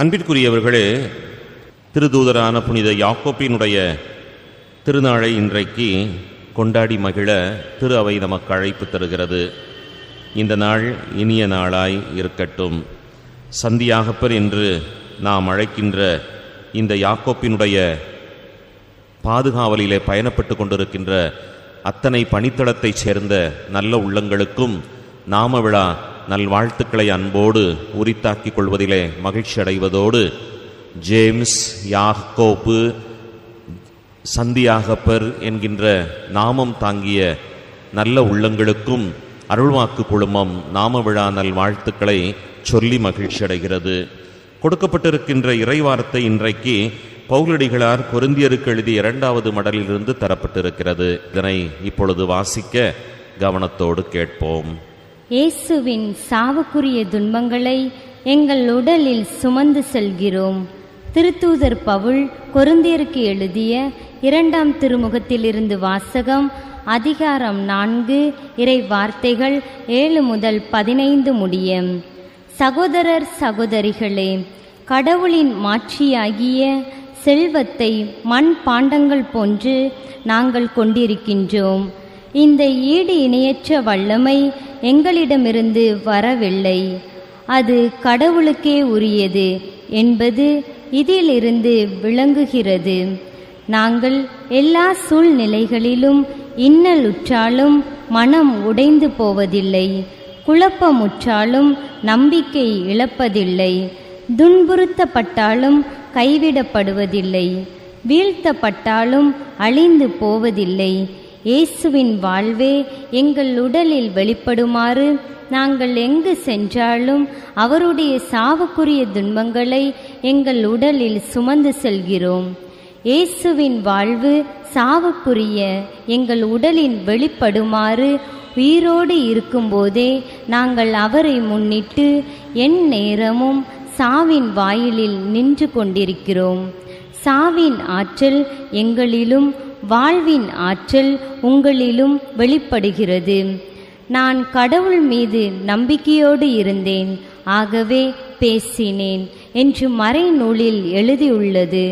அன்பிற்குரியவர்களே திருதூதரான புனித யாக்கோப்பினுடைய திருநாளை இன்றைக்கு கொண்டாடி மகிழ திரு அவை நமக்கு அழைப்பு தருகிறது. இந்த நாள் இனிய நாளாய் இருக்கட்டும். சந்தியாகப்பர் என்று நாம் அழைக்கின்ற இந்த யாக்கோப்பினுடைய பாதுகாவலிலே பயணப்பட்டு கொண்டிருக்கின்ற அத்தனை பணித்தளத்தைச் சேர்ந்த நல்ல உள்ளங்களுக்கும் நாம விழா நல்வாழ்த்துக்களை அன்போடு உரித்தாக்கிக் கொள்வதிலே மகிழ்ச்சி அடைவதோடு ஜேம்ஸ் யாகோப்பு சந்தியாகப்பர் என்கின்ற நாமம் தாங்கிய நல்ல உள்ளங்களுக்கும் அருள்வாக்கு குழுமம் நாம விழா நல்வாழ்த்துக்களை சொல்லி மகிழ்ச்சி அடைகிறது. கொடுக்கப்பட்டிருக்கின்ற இறைவார்த்தை இன்றைக்கு பௌலடிகளார் பொருந்தியருக்கு எழுதிய இரண்டாவது மடலிலிருந்து தரப்பட்டிருக்கிறது. இதனை இப்பொழுது வாசிக்க கவனத்தோடு கேட்போம். இயேசுவின் சாவுக்குரிய துன்பங்களை எங்கள் உடலில் சுமந்து செல்கிறோம். திருத்தூதர் பவுல் கொருந்தியருக்கு எழுதிய இரண்டாம் திருமுகத்திலிருந்து வாசகம் அதிகாரம் நான்கு இறை வார்த்தைகள் ஏழு முதல் பதினைந்து முடியும். சகோதரர் சகோதரிகளே கடவுளின் மாட்சியாகிய செல்வத்தை மண் பாண்டங்கள் போன்று நாங்கள் கொண்டிருக்கின்றோம். இந்த ஈடு இணையற்ற வல்லமை எங்களிடமிருந்து வரவில்லை. அது கடவுளுக்கே உரியது என்பது இதிலிருந்து விளங்குகிறது. நாங்கள் எல்லா சூழ்நிலைகளிலும் இன்னலுற்றாலும் மனம் உடைந்து போவதில்லை. குழப்பமுற்றாலும் நம்பிக்கை இழப்பதில்லை. துன்புறுத்தப்பட்டாலும் கைவிடப்படுவதில்லை. வீழ்த்தப்பட்டாலும் அழிந்து போவதில்லை. இயேசுவின் வாழ்வே எங்கள் உடலில் வெளிப்படுமாறு நாங்கள் எங்கு சென்றாலும் அவருடைய சாவுக்குரிய துன்பங்களை எங்கள் உடலில் சுமந்து செல்கிறோம். இயேசுவின் வாழ்வு சாவுக்குரிய எங்கள் உடலில் வெளிப்படுமாறு உயிரோடு இருக்கும்போதே நாங்கள் அவரை முன்னிட்டு என் நேரமும் சாவின் வாயிலில் நின்று கொண்டிருக்கிறோம். சாவின் ஆற்றல் எங்களிலும் வாழ்வின் ஆற்றல் உங்களிலும் வெளிப்படுகிறது. நான் கடவுள் மீது நம்பிக்கையோடு இருந்தேன். ஆகவே பேசினேன் என்று மறைநூலில் எழுதியுள்ளது.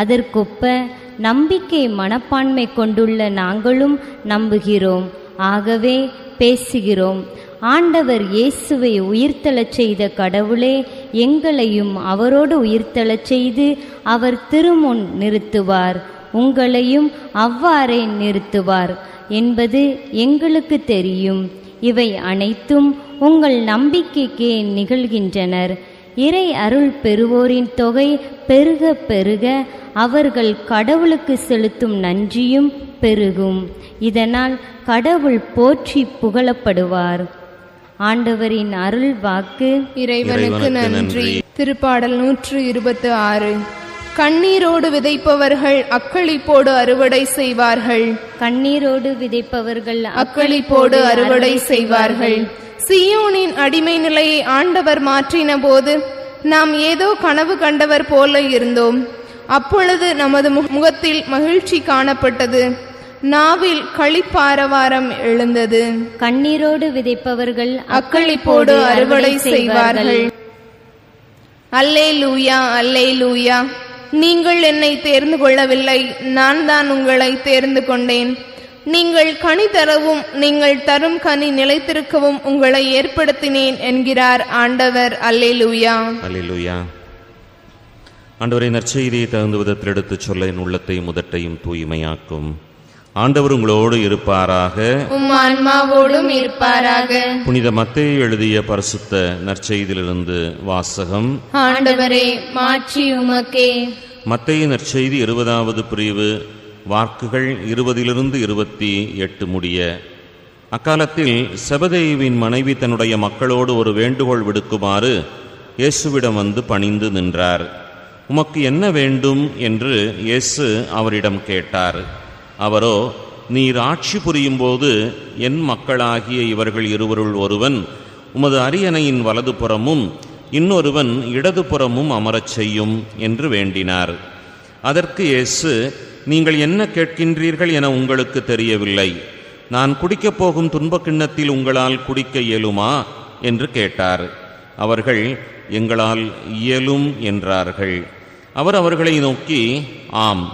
அதற்கொப்ப நம்பிக்கை மனப்பான்மை கொண்டுள்ள நாங்களும் நம்புகிறோம். ஆகவே பேசுகிறோம். ஆண்டவர் இயேசுவை உயிர்த்தெழச் செய்த கடவுளே எங்களையும் அவரோடு உயிர்த்தெழச் செய்து அவர் திருமுன் நிறுத்துவார். உங்களையும் அவ்வாறே நிறுத்துவார் என்பது எங்களுக்கு தெரியும். இவை அனைத்தும் உங்கள் நம்பிக்கைக்கே நிகழ்கின்றனர். இறை அருள் பெறுவோரின் தொகை பெருக பெருக அவர்கள் கடவுளுக்கு செலுத்தும் நன்றியும் பெருகும். இதனால் கடவுள் போற்றி புகழப்படுவார். ஆண்டவரின் அருள் வாக்கு இறைவனுக்கு நன்றி. திருப்பாடல் நூற்று இருபத்து ஆறு. கண்ணீரோடு விதைப்பவர்கள் அக்களிப்போடு அறுவடை செய்வார்கள். கண்ணீரோடு விதைப்பவர்கள் அக்களிப்போடு அறுவடை செய்வார்கள். சியோனின் அடிமை நிலையை ஆண்டவர் மாற்றின போது நாம் ஏதோ கனவு கண்டவர் போல இருந்தோம். அப்பொழுது நமது முகத்தில் மகிழ்ச்சி காணப்பட்டது. நாவில் களிப்பாரவாரம் எழுந்தது. கண்ணீரோடு விதைப்பவர்கள் அக்களிப்போடு அறுவடை செய்வார்கள். அல்லே லூயா அல்லே லூயா நீங்கள் என்னை தேர்ந்து கொள்ளவில்லை. நான் தான் உங்களை தேர்ந்து கொண்டேன். நீங்கள் கனி தரவும் நீங்கள் தரும் கனி நிலைத்திருக்கவும் உங்களை ஏற்படுத்தினேன் என்கிறார் ஆண்டவர். அல்லே லூயா அல்லேலூயா. ஆண்டவரை நற்செய்தியை தகுந்த விதத்தில் எடுத்துச் சொல்ல என் உள்ளத்தையும் முதட்டையும் தூய்மையாக்கும். ஆண்டவர் உங்களோடு இருப்பாராக. உம் ஆன்மாவோடும் இருப்பாராக. புனித மத்தேயு எழுதிய பரிசுத்த நற்செய்தியிலிருந்து வாசகம். ஆண்டவரே மாட்சி உமக்கே. மத்திய நற்செய்தி இருபதாவது பிரிவு வாக்குகள் இருபதிலிருந்து இருபத்தி எட்டு முடிய. அக்காலத்தில் செபதேயுவின் மனைவி தன்னுடைய மக்களோடு ஒரு வேண்டுகோள் விடுக்குமாறு இயேசுவிடம் வந்து பணிந்து நின்றார். உமக்கு என்ன வேண்டும்? என்று இயேசு அவரிடம் கேட்டார். அவரோ நீர் ஆட்சி புரியும்போது என் மக்களாகிய இவர்கள் இருவருள் ஒருவன் உமது அரியணையின் வலதுபுறமும் இன்னொருவன் இடதுபுறமும் அமரச் செய்யும் என்று வேண்டினார். அதற்கு இயேசு நீங்கள் என்ன கேட்கின்றீர்கள் என உங்களுக்கு தெரியவில்லை. நான் குடிக்கப் போகும் துன்பக் கிண்ணத்தில் உங்களால் குடிக்க இயலுமா? என்று கேட்டார். அவர்கள் எங்களால் இயலும் என்றார்கள். அவர் அவர்களை நோக்கி ஆம்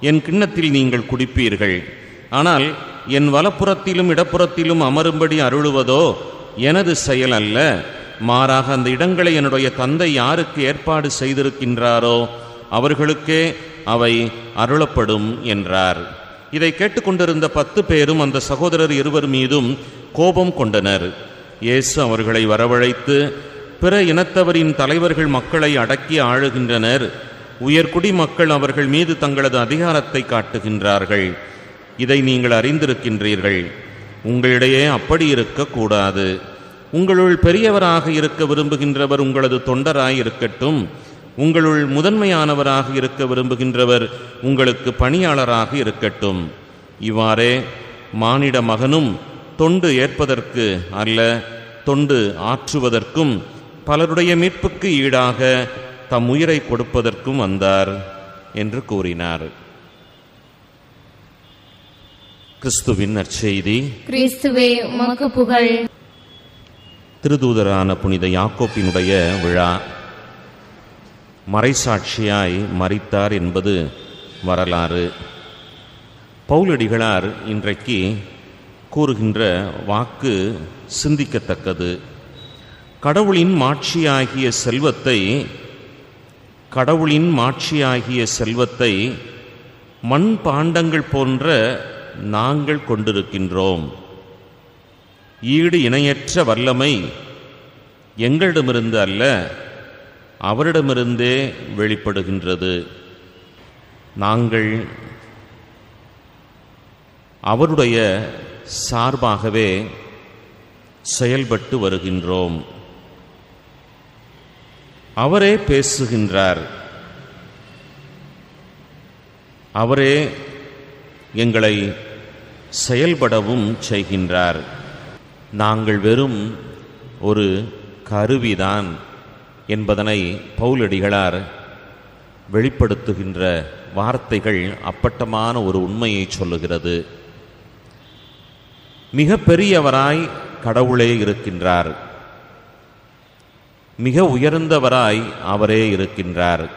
என் கிண்ணத்தில் நீங்கள் குடிப்பீர்கள். ஆனால் என் வலப்புறத்திலும் இடப்புறத்திலும் அமரும்படி அருளுவதோ எனது செயல் அல்ல. மாறாக அந்த இடங்களை என்னுடைய தந்தை யாருக்கு ஏற்பாடு செய்திருக்கின்றாரோ அவர்களுக்கே அவை அருளப்படும் என்றார். இதை கேட்டுக்கொண்டிருந்த பத்து பேரும் அந்த சகோதரர் இருவர் மீதும் கோபம் கொண்டனர். இயேசு அவர்களை வரவழைத்து பிற இனத்தவரின் தலைவர்கள் மக்களை அடக்கி ஆளுகின்றனர். உயர்குடி மக்கள் அவர்கள் மீது தங்களது அதிகாரத்தை காட்டுகின்றார்கள். இதை நீங்கள் அறிந்திருக்கின்றீர்கள். உங்களிடையே அப்படி இருக்கக்கூடாது. உங்களுள் பெரியவராக இருக்க விரும்புகின்றவர் உங்களது தொண்டராய் இருக்கட்டும் உங்களுள் முதன்மையானவராக இருக்க விரும்புகின்றவர் உங்களுக்கு பணியாளராக இருக்கட்டும். இவ்வாறே மானிட மகனும் தொண்டு ஏற்பதற்கு அல்ல தொண்டு ஆற்றுவதற்கும் பலருடைய மீட்புக்கு ஈடாக தம் உயிரை கொடுப்பதற்கும் வந்தார் என்று கூறினார். கிறிஸ்துவின் நற்செய்தி. கிறிஸ்துவே உமக்கு புகழ். திருதூதரான புனித யாக்கோப்பினுடைய விழா மறைசாட்சியாய் மறித்தார் என்பது வரலாறு. பௌலடிகளார் இன்றைக்கு கூறுகின்ற வாக்கு சிந்திக்கத்தக்கது. கடவுளின் மாட்சியாகிய செல்வத்தை கடவுளின் மாட்சியாகிய செல்வத்தை மண் பாண்டங்கள் போன்ற நாங்கள் கொண்டிருக்கின்றோம். ஈடு இணையற்ற வல்லமை எங்களிடமிருந்து அல்ல அவரிடமிருந்தே வெளிப்படுகின்றது. நாங்கள் அவருடைய சார்பாகவே செயல்பட்டு வருகின்றோம். அவரே பேசுகின்றார். அவரே எங்களை செயல்படவும் செய்கின்றார். நாங்கள் வெறும் ஒரு கருவிதான் என்பதனை பவுலடிகளார் வெளிப்படுத்துகின்ற வார்த்தைகள் அப்பட்டமான ஒரு உண்மையை சொல்லுகிறது. மிக பெரியவராய் கடவுளே இருக்கின்றார். மிக உயர்ந்தவராய் அவரே இருக்கின்றார்.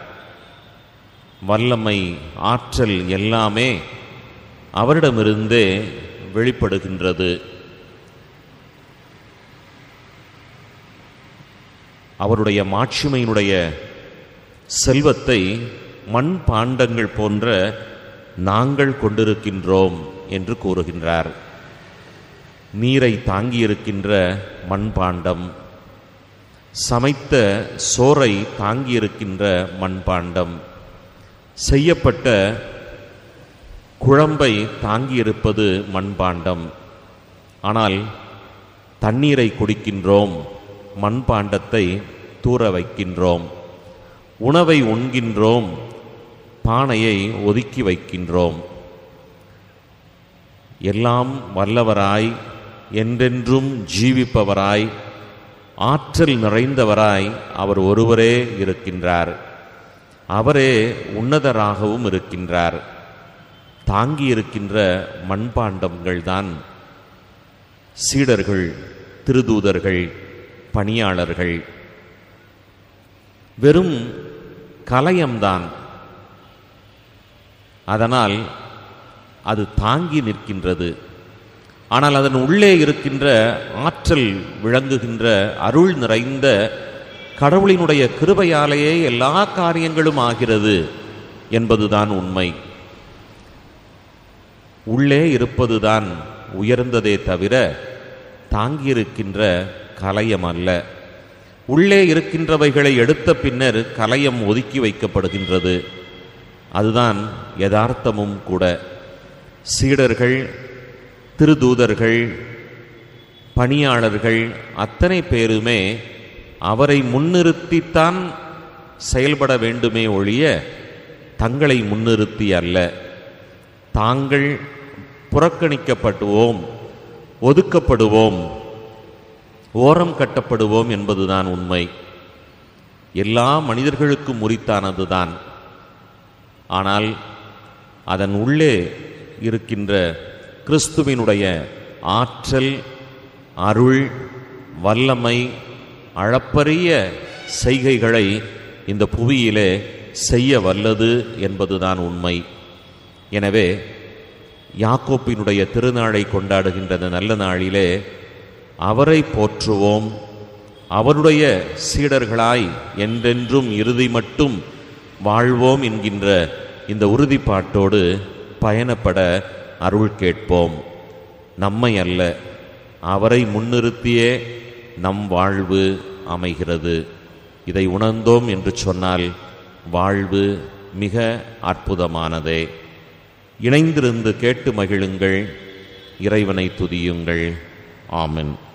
வல்லமை ஆற்றல் எல்லாமே அவரிடமிருந்தே வெளிப்படுகின்றது. அவருடைய மாட்சிமையினுடைய செல்வத்தை மண் பாண்டங்கள் போன்ற நாங்கள் கொண்டிருக்கின்றோம் என்று கூறுகின்றார். நீரை தாங்கியிருக்கின்ற மண்பாண்டம் சமைத்த சோறை தாங்கியிருக்கின்ற மண்பாண்டம் செய்யப்பட்ட குழம்பை தாங்கியிருப்பது மண்பாண்டம் ஆனால் தண்ணீரை குடிக்கின்றோம். மண்பாண்டத்தை தூர வைக்கின்றோம். உணவை உண்கின்றோம். பானையை ஒதுக்கி வைக்கின்றோம். எல்லாம் வல்லவராய் என்றென்றும் ஜீவிப்பவராய் ஆற்றல் நிறைந்தவராய் அவர் ஒருவரே இருக்கின்றார். அவரே உன்னதராகவும் இருக்கின்றார். தாங்கியிருக்கின்ற மண்பாண்டங்கள்தான் சீடர்கள் திருதூதர்கள். பணியாளர்கள். வெறும் கலயம்தான். அதனால் அது தாங்கி நிற்கின்றது. ஆனால் அதன் உள்ளே இருக்கின்ற ஆற்றல் விளங்குகின்ற அருள் நிறைந்த கடவுளினுடைய கிருபையாலேயே எல்லா காரியங்களும் ஆகிறது என்பதுதான் உண்மை. உள்ளே இருப்பதுதான் உயர்ந்ததே தவிர தாங்கியிருக்கின்ற கலையம் அல்ல உள்ளே இருக்கின்றவைகளை எடுத்த பின்னர் கலையம் ஒதுக்கி வைக்கப்படுகின்றது. அதுதான் யதார்த்தமும் கூட. சீடர்கள் திருதூதர்கள் பணியாளர்கள் அத்தனை பேருமே அவரை முன்னிறுத்தித்தான் செயல்பட வேண்டுமே ஒழிய தங்களை முன்னிறுத்தி அல்ல. தாங்கள் புறக்கணிக்கப்படுவோம் ஒதுக்கப்படுவோம். ஓரம் கட்டப்படுவோம் என்பதுதான் உண்மை. எல்லா மனிதர்களுக்கும் உரித்தானதுதான் ஆனால் அதன் உள்ளே இருக்கின்ற கிறிஸ்துவினுடைய ஆற்றல் அருள் வல்லமை அளப்பரிய செய்கைகளை இந்த புவியிலே செய்ய வல்லது என்பதுதான் உண்மை. எனவே யாக்கோப்பினுடைய திருநாளை கொண்டாடுகின்ற நல்ல நாளிலே அவரை போற்றுவோம். அவருடைய சீடர்களாய் என்றென்றும் இறுதி மட்டும் வாழ்வோம் என்கின்ற இந்த உறுதிப்பாட்டோடு பயணப்பட அருள் கேட்போம். நம்மை அல்ல அவரை முன்னிறுத்தியே நம் வாழ்வு அமைகிறது. இதை உணர்ந்தோம் என்று சொன்னால் வாழ்வு மிக அற்புதமானதே. இணைந்திருந்து கேட்டு மகிழுங்கள் இறைவனை துதியுங்கள். ஆமென்.